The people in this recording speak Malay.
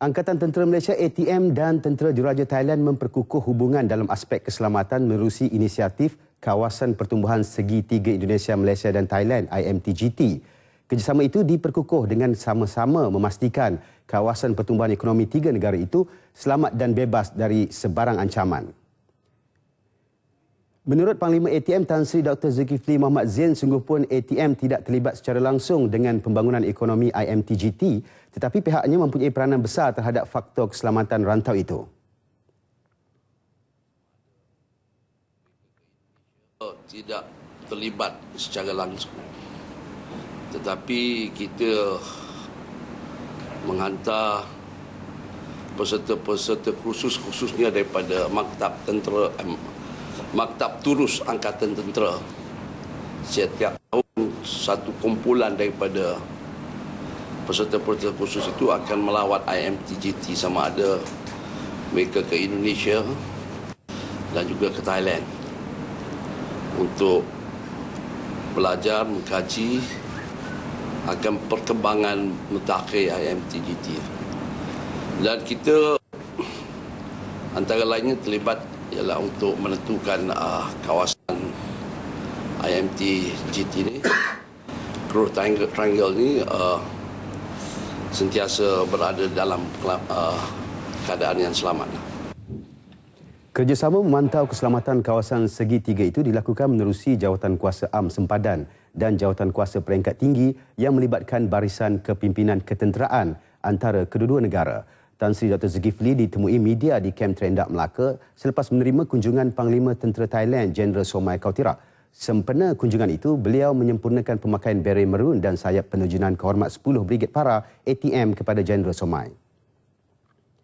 Angkatan Tentera Malaysia ATM dan Tentera Juraja Thailand memperkukuh hubungan dalam aspek keselamatan menerusi inisiatif Kawasan Pertumbuhan Segitiga Indonesia, Malaysia dan Thailand IMTGT. Kerjasama itu diperkukuh dengan sama-sama memastikan kawasan pertumbuhan ekonomi tiga negara itu selamat dan bebas dari sebarang ancaman. Menurut Panglima ATM Tan Sri Dr. Zulkifli Muhammad Zain, sungguh pun ATM tidak terlibat secara langsung dengan pembangunan ekonomi IMTGT tetapi pihaknya mempunyai peranan besar terhadap faktor keselamatan rantau itu. Tidak terlibat secara langsung. Tetapi kita menghantar peserta-peserta khusus khususnya daripada Maktab Tentera Maktab Turus Angkatan Tentera. Setiap tahun satu kumpulan daripada peserta-peserta khusus itu akan melawat IMTGT sama ada mereka ke Indonesia dan juga ke Thailand untuk belajar mengkaji akan perkembangan mutakhir IMTGT dan kita antara lainnya terlibat ialah untuk menentukan uh, kawasan IMT GT ni Growth Triangle, triangle ni uh, sentiasa berada dalam uh, keadaan yang selamat. Kerjasama memantau keselamatan kawasan segitiga itu dilakukan menerusi jawatan kuasa am sempadan dan jawatan kuasa peringkat tinggi yang melibatkan barisan kepimpinan ketenteraan antara kedua-dua negara. Tan Sri Dr. Zulkifli ditemui media di Kem Trendak Melaka selepas menerima kunjungan Panglima Tentera Thailand Jeneral Somai Kautira. Sempena kunjungan itu, beliau menyempurnakan pemakaian beret merun dan sayap penerjunan kehormat 10 Brigade Para ATM kepada Jeneral Somai.